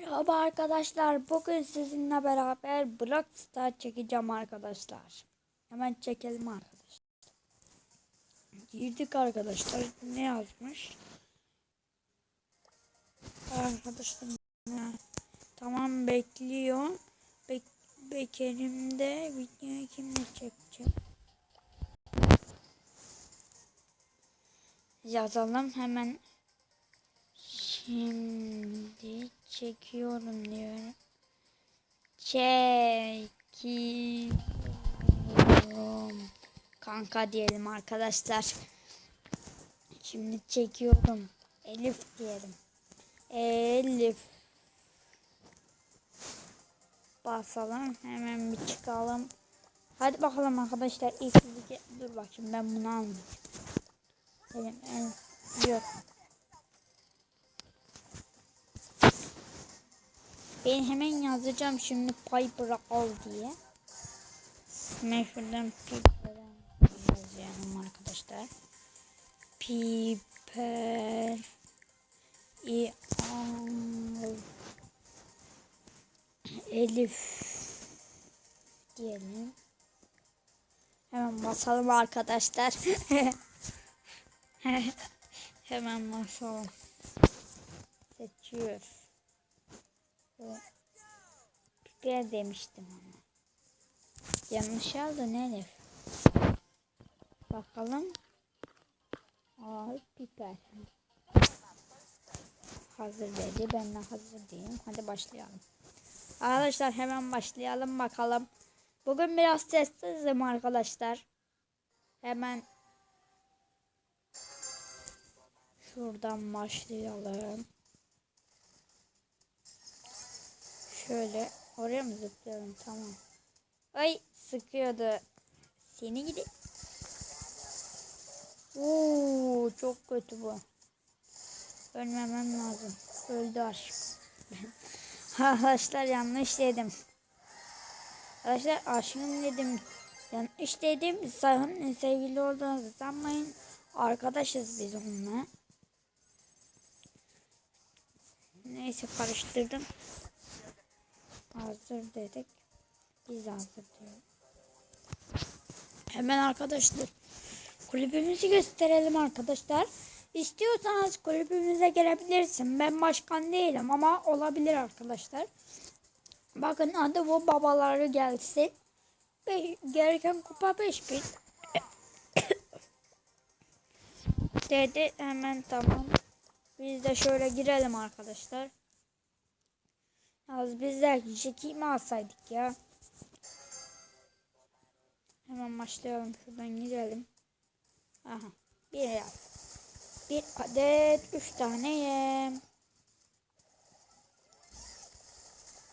Merhaba arkadaşlar. Bugün sizinle beraber Block Star çekeceğim arkadaşlar. Hemen çekelim arkadaşlar. Girdik arkadaşlar. Ne yazmış? Arkadaşlar? Tamam bekliyor. Bek bekerim de videoyu kimle çekeceğim? Yazalım hemen. Şimdi çekiyorum diyorum. Çekiyorum. Kanka diyelim arkadaşlar. Şimdi çekiyorum. Elif diyelim. Elif. Basalım. Hemen bir çıkalım. Hadi bakalım arkadaşlar. İlk. Dur bakayım ben bunu almayayım. Benim en yok. Ben hemen yazacağım şimdi Piper'ı al diye. Hemen şuradan Piper'ı yazıyorum arkadaşlar. Piper i al Elif diyelim. Hemen basalım arkadaşlar. hemen basalım. Seçiyor. Piper demiştim ama. Yanlış aldın Elif. Bakalım. Ay piper. Hazır dedi. Ben de hazır değilim. Hadi başlayalım. Arkadaşlar hemen başlayalım bakalım. Bugün biraz sessizim arkadaşlar. Hemen şuradan başlayalım. Şöyle oraya mı zıplıyorum? Tamam. Ay sıkıyordu. Seni gidi. Oo çok kötü bu. Ölmemem lazım. Öldü aşk. Arkadaşlar yanlış dedim. Arkadaşlar aşkım dedim. Yanlış dedim. Sakın sevgili olduğunuzu sanmayın. Arkadaşız biz onunla. Neyse karıştırdım. Hazır dedik. Biz hazır diyoruz. Hemen arkadaşlar kulübümüzü gösterelim arkadaşlar. İstiyorsanız kulübümüze gelebilirsin. Ben başkan değilim ama olabilir arkadaşlar. Bakın adı bu babaları gelsin. Be gereken kupa 5000. Dedi hemen tamam. Biz de şöyle girelim arkadaşlar. Az biz de Jack'i mi alsaydık ya? Hemen başlayalım. Şuradan gidelim. Aha. Bir yap. Bir adet. Üç tane yem.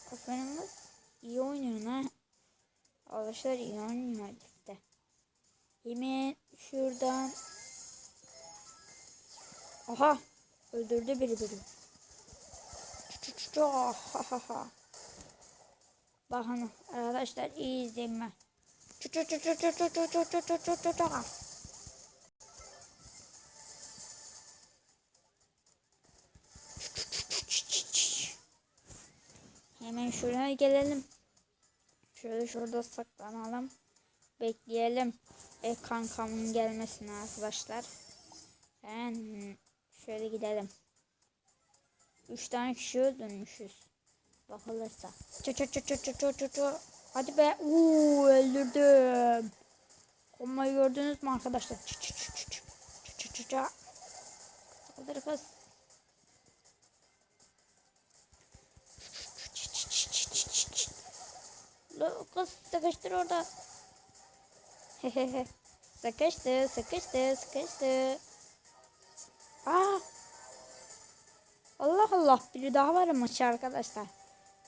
Kafanımız iyi oynuyor ha. Arkadaşlar iyi oynuyor işte. Hemen şuradan. Aha. Öldürdü biri biri. Bakın arkadaşlar iyi izleyin ben. Hemen şuraya gelelim. Şöyle şurada saklanalım. Bekleyelim. E kankamın gelmesini arkadaşlar. Ben şöyle gidelim. Üç tane kişi öldürmüşüz. Bakılırsa. Çö çö çö çö çö çö çö. Hadi be. Uuu öldürdüm. Kombayı gördünüz mü arkadaşlar? Çö çö çö çö çö çö çö çö. Saldır kız. Kız sıkıştır orada. Hehehe. sıkıştı, sıkıştı, sıkıştı. Allah biri daha varmış arkadaşlar.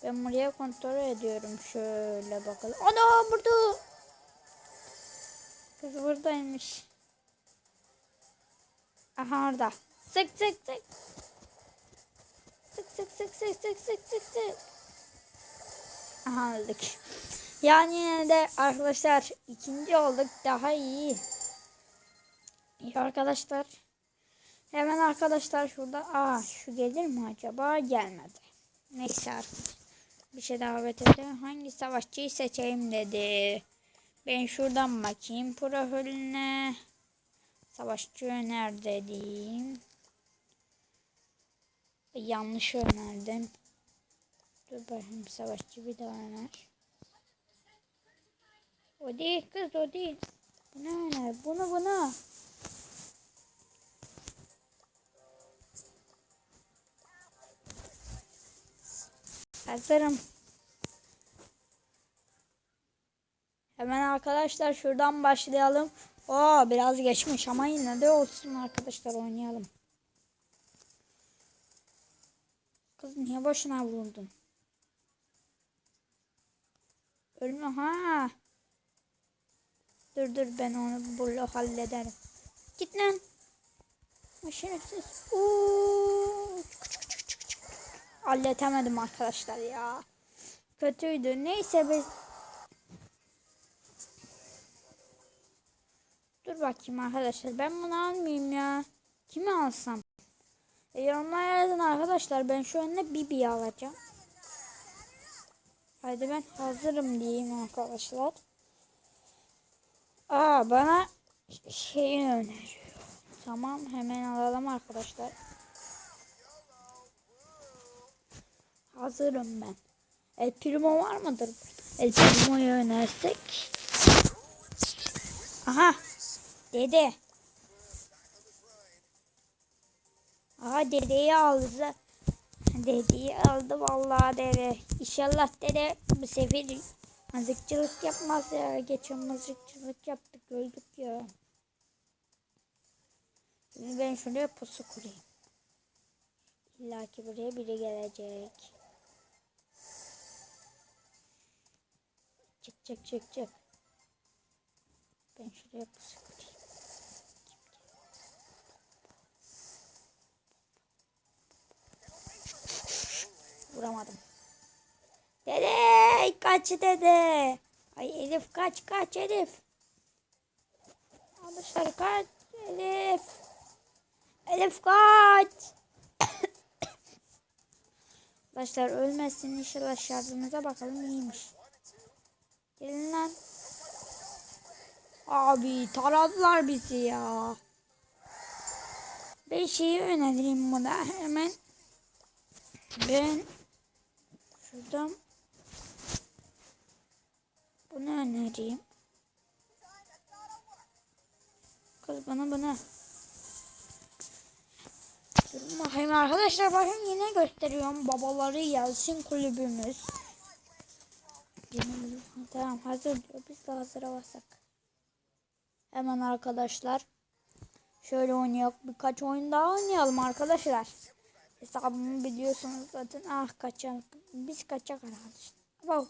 Ben buraya kontrol ediyorum. Şöyle bakalım. Ana burada. Kız buradaymış. Aha orada. Sık sık sık. Sık sık sık sık sık sık sık sık. Aha öldük. Yani yine de arkadaşlar ikinci olduk. Daha iyi. İyi arkadaşlar. Hemen arkadaşlar şurada aa şu gelir mi acaba? Gelmedi. Neyse artık. Bir şey davet etti. Hangi savaşçıyı seçeyim dedi. Ben şuradan bakayım profiline. Savaşçı öner dedim. Yanlış önerdim. Dur bakayım savaşçı bir daha öner. O değil kız o değil. Bunu öner. Bunu bunu. Hazırım. Hemen arkadaşlar şuradan başlayalım. Oo biraz geçmiş ama yine de olsun arkadaşlar oynayalım. Kız niye başına vurdun? Ölme ha. Dur dur ben onu burada hallederim. Git lan. Şerefsiz. Oo. Halletemedim arkadaşlar ya. Kötüydü. Neyse biz Dur bakayım arkadaşlar. Ben bunu almayayım ya. Kimi alsam? E, yorumlara yazın arkadaşlar. Ben şu anda Bibi'yi alacağım. Haydi ben hazırım diyeyim arkadaşlar. Aa bana şeyi öneriyor. Tamam hemen alalım arkadaşlar. Hazırım ben. El Primo var mıdır? El Primo'yu önersek. Aha. Dede. Aha dedeyi aldı. Dedeyi aldı vallahi dede. İnşallah dede bu sefer mızıkçılık yapmaz ya. Geçen mızıkçılık yaptık öldük ya. Ben şuraya pusu kurayım. İlla ki buraya biri gelecek. Çık çık çık çık. Ben şuraya pusu. Vuramadım. Dede kaç dede. Ay Elif kaç kaç Elif. Arkadaşlar kaç Elif. Elif kaç. Arkadaşlar ölmesin inşallah şarjımıza bakalım iyiymiş. Gelin lan. Abi taradılar bizi ya. Ben şeyi önereyim buna hemen. Ben şuradan bunu önereyim. Kız bana bana. Bakayım arkadaşlar bakın yine gösteriyorum. Babaları gelsin kulübümüz. Tamam hazır diyor. Biz de hazıra basak. Hemen arkadaşlar. Şöyle oynayalım. Birkaç oyun daha oynayalım arkadaşlar. Hesabımı biliyorsunuz zaten. Ah kaçak. Biz kaçak arkadaşlar. Bak.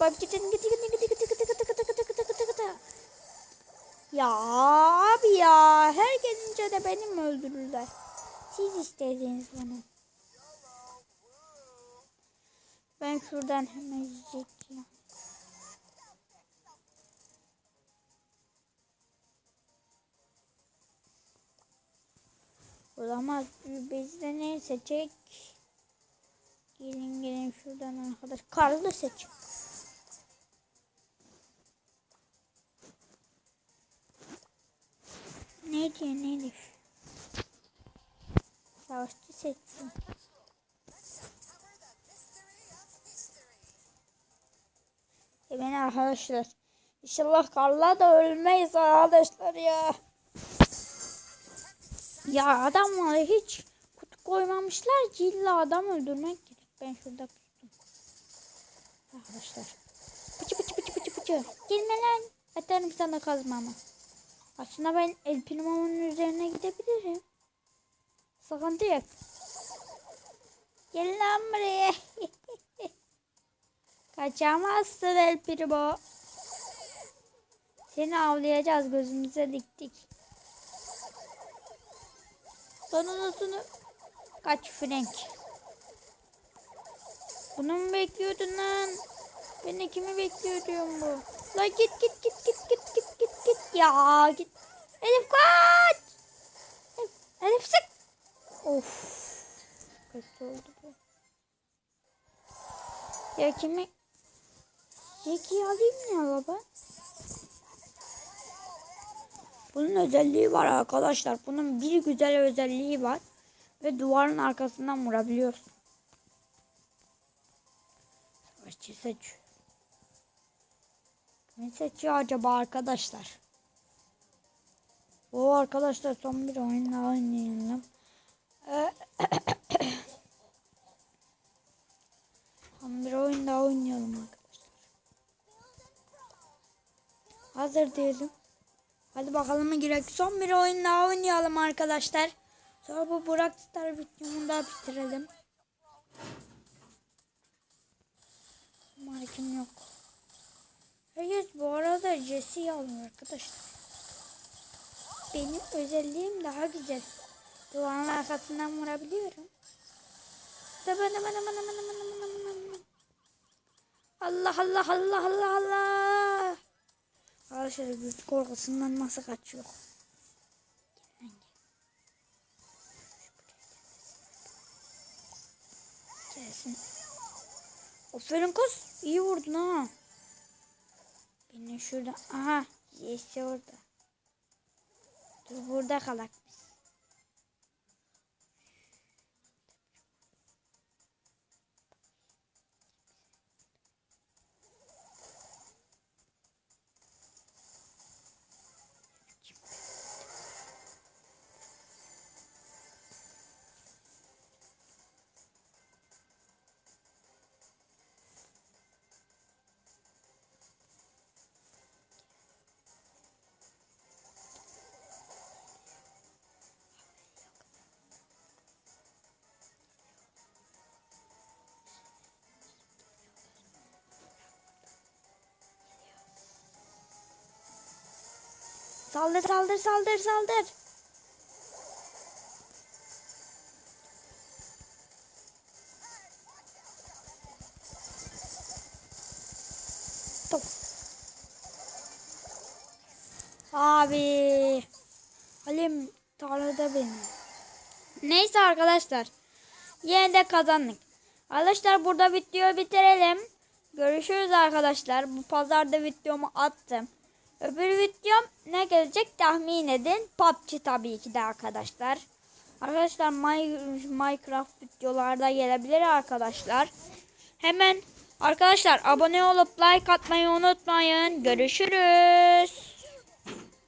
Bak gidin gidin gidin gidin gidin gidin gidin gidin gidin gidin gidin gidin. Ya abi ya. Her gelince de benim öldürürler. Siz istediğiniz bunu. Ben şuradan hemen yiyeceğim. Olamaz. Biz de ne seçecek? Gelin gelin şuradan arkadaş. Karlı seç. Ne diyor diyor? Savaşçı seçsin. Hemen arkadaşlar. İnşallah karla da ölmeyiz arkadaşlar ya. Ya adamlar hiç kutu koymamışlar ki illa adam öldürmek gerek. Ben şurada pustum. Arkadaşlar. Pıçı pıçı pıçı pıçı pıçı. Gelme lan. Atarım sana kazmamı. Aslında ben El Primo'nun üzerine gidebilirim. Sıkıntı yok. Gel lan buraya. Kaçamazsın El Primo. Seni avlayacağız gözümüze diktik. Sonunu kaç Frank. Bunu mu bekliyordun lan? Ben de kimi bekliyorum bu? La git git git git git git git git ya git. Elif kaç. Elif, Elif sık. Of. Kötü oldu bu. Ya kimi? Jackie'yi alayım ya baba. Bunun özelliği var arkadaşlar. Bunun bir güzel özelliği var. Ve duvarın arkasından vurabiliyorsun. Savaşçı seç. Ne seçiyor acaba arkadaşlar? O arkadaşlar son bir oyunla oynayalım. Ee, son bir oyun daha oynayalım arkadaşlar. Hazır diyelim. Hadi bakalım girek. Son bir oyun daha oynayalım arkadaşlar. Sonra bu Burak Star videomu da bitirelim. Markim yok. Herkes bu arada Jesse'yi alıyor arkadaşlar. Benim özelliğim daha güzel. Duvarın arkasından vurabiliyorum. Allah Allah Allah Allah Allah. Arkadaşlar güç korkusundan nasıl kaçıyor? Gelsin. Aferin kız. İyi vurdun ha. Beni şurada. Aha. Yesi orada. Dur burada kalak Saldır saldır saldır saldır. Top. Abi. Halim tarlada benim. Neyse arkadaşlar. Yine de kazandık. Arkadaşlar burada videoyu bitirelim. Görüşürüz arkadaşlar. Bu pazarda videomu attım. Öbür videom ne gelecek tahmin edin. PUBG tabii ki de arkadaşlar. Arkadaşlar My- Minecraft videolarda gelebilir arkadaşlar. Hemen arkadaşlar abone olup like atmayı unutmayın. Görüşürüz.